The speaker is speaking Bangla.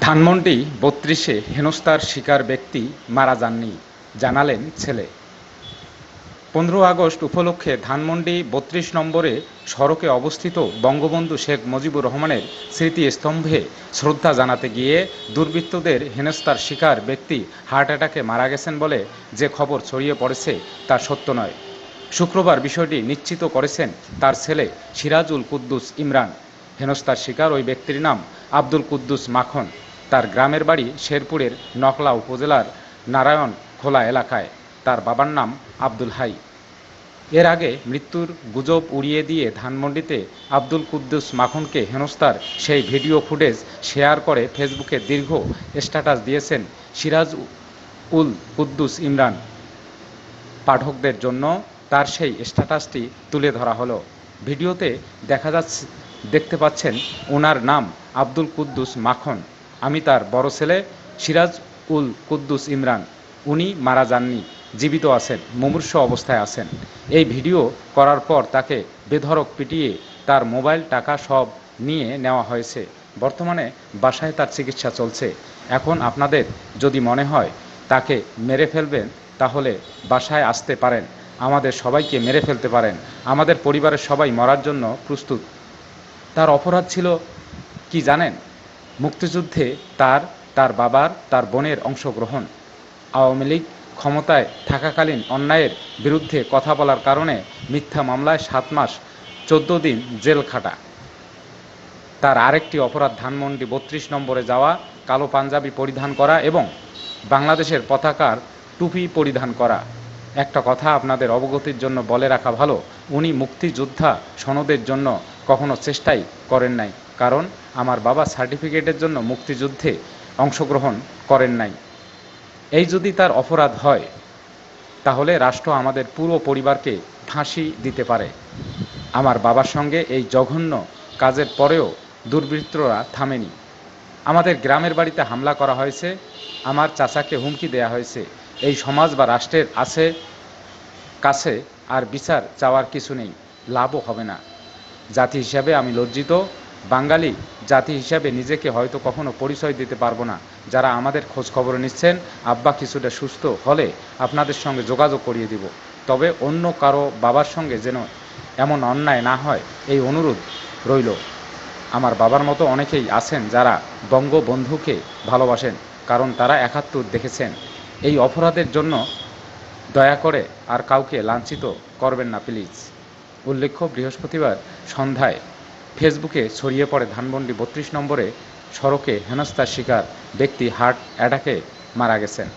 ধানমন্ডি বত্রিশে হেনস্থার শিকার ব্যক্তি মারা যাননি, জানালেন ছেলে। পনেরো আগস্ট উপলক্ষে ধানমন্ডি বত্রিশ নম্বরে সড়কে অবস্থিত বঙ্গবন্ধু শেখ মুজিবুর রহমানের স্মৃতিস্তম্ভে শ্রদ্ধা জানাতে গিয়ে দুর্বৃত্তদের হেনস্থার শিকার ব্যক্তি হার্ট অ্যাটাকে মারা গেছেন বলে যে খবর ছড়িয়ে পড়েছে তা সত্য নয়। শুক্রবার বিষয়টি নিশ্চিত করেছেন তার ছেলে সিরাজুল কুদ্দুস ইমরান। হেনস্থার শিকার ওই ব্যক্তির নাম আব্দুল কুদ্দুস মাখন। তার গ্রামের বাড়ি শেরপুরের নকলা উপজেলার নারায়ণ খোলা এলাকায়। তার বাবার নাম আব্দুল হাই। এর আগে মৃত্যুর গুজব উড়িয়ে দিয়ে ধানমন্ডিতে আব্দুল কুদ্দুস মাখনকে হেনস্তার সেই ভিডিও ফুটেজ শেয়ার করে ফেসবুকে দীর্ঘ স্ট্যাটাস দিয়েছেন সিরাজ উল কুদ্দুস ইমরান। পাঠকদের জন্য তার সেই স্ট্যাটাসটি তুলে ধরা হলো। ভিডিওতে দেখা যাচ্ছে দেখতে পাচ্ছেন ওনার নাম আব্দুল কুদ্দুস মাখন। আমি তার বড় ছেলে সিরাজ উল কুদ্দুস ইমরান। উনি মারা যাননি, জীবিত আছেন, মুমূর্ষ অবস্থায় আছেন। এই ভিডিও করার পর তাকে বেধড়ক পিটিয়ে তার মোবাইল, টাকা সব নিয়ে নেওয়া হয়েছে। বর্তমানে বাসায় তার চিকিৎসা চলছে। এখন আপনাদের যদি মনে হয় তাকে মেরে ফেলবেন, তাহলে বাসায় আসতে পারেন। আমাদের সবাইকে মেরে ফেলতে পারেন। আমাদের পরিবারের সবাই মরার জন্য প্রস্তুত। তার অপরাধ ছিল কি জানেন? মুক্তিযুদ্ধে তার তার বাবার, তার বোনের অংশগ্রহণ। আওয়ামী লীগ ক্ষমতায় থাকাকালীন অন্যায়ের বিরুদ্ধে কথা বলার কারণে মিথ্যা মামলায় সাত মাস, চোদ্দ দিন জেল খাটা। তার আরেকটি অপরাধ ধানমন্ডি বত্রিশ নম্বরে যাওয়া, কালো পাঞ্জাবি পরিধান করা এবং বাংলাদেশের পতাকার টুপি পরিধান করা। একটা কথা আপনাদের অবগতির জন্য বলে রাখা ভালো, উনি মুক্তিযোদ্ধা সনদের জন্য কখনো চেষ্টাই করেন নাই, কারণ আমার বাবা সার্টিফিকেটের জন্য মুক্তিযুদ্ধে অংশগ্রহণ করেন নাই। এই যদি তার অপরাধ হয়, তাহলে রাষ্ট্র আমাদের পুরো পরিবারকে ফাঁসি দিতে পারে। আমার বাবার সঙ্গে এই জঘন্য কাজের পরেও দুর্বৃত্তরা থামেনি। আমাদের গ্রামের বাড়িতে হামলা করা হয়েছে, আমার চাচাকে হুমকি দেয়া হয়েছে। এই সমাজ বা রাষ্ট্রের আছে, কাছে আর বিচার চাওয়ার কিছু নেই, লাভও হবে না। জাতি হিসাবে আমি লজ্জিত। বাঙালি জাতি হিসাবে নিজেকে হয়তো কখনো পরিচয় দিতে পারব না। যারা আমাদের খোঁজ খবর নিচ্ছেন, আব্বা কিছুটা সুস্থ হলে আপনাদের সঙ্গে যোগাযোগ করিয়ে দিব। তবে অন্য কারও বাবার সঙ্গে যেন এমন অন্যায় না হয়, এই অনুরোধ রইল। আমার বাবার মতো অনেকেই আছেন যারা বঙ্গবন্ধুকে ভালোবাসেন, কারণ তারা একাত্তর দেখেছেন। এই অপরাধের জন্য দয়া করে আর কাউকে লাঞ্ছিত করবেন না, প্লিজ। উল্লেখ্য, বৃহস্পতিবার সন্ধ্যায় ফেসবুকে ছড়িয়ে পড়ে ধানমন্ডি বত্রিশ নম্বরে সড়কে হেনস্থার শিকার ব্যক্তি হার্ট অ্যাটাকে মারা গেছেন।